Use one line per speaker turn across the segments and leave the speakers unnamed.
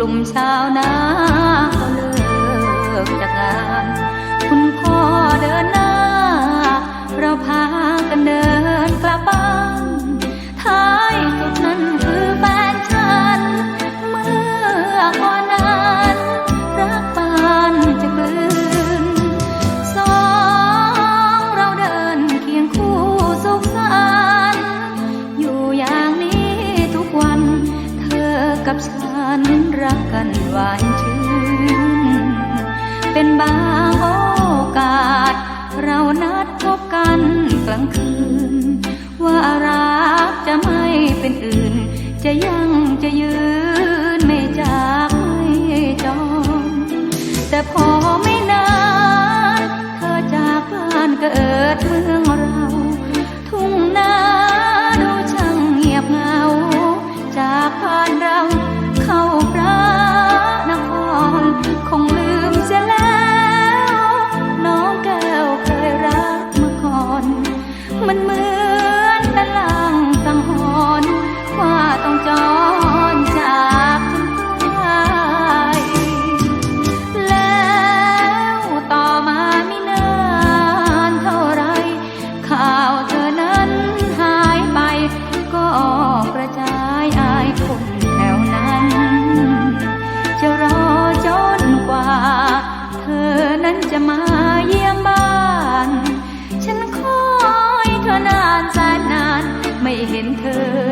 กลุ่มชาวนาเาลย นรักกันหวานชื่น เป็นบางโอกาส เรานัดพบกันกลางคืน ว่ารักจะไม่เป็นอื่น จะยังจะยืน ไม่จากไม่จอง แต่พอไม่ กระจายอายคนแถวนั้น จะรอจนกว่า เธอนั้นจะมาเยี่ยมบ้าน ฉันคอยเธอนานแสนนาน ไม่เห็นเธอ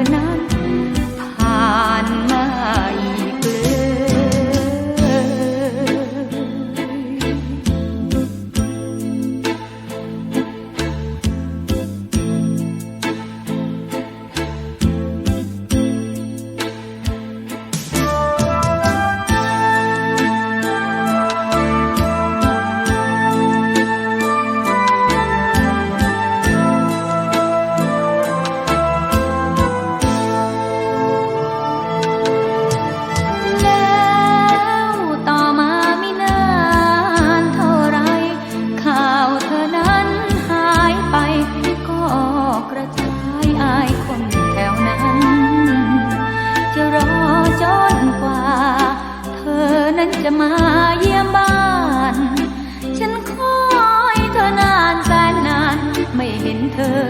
จะมาเยี่ยมบ้าน ฉันคอยเธอนานแสนนาน ไม่เห็นเธอ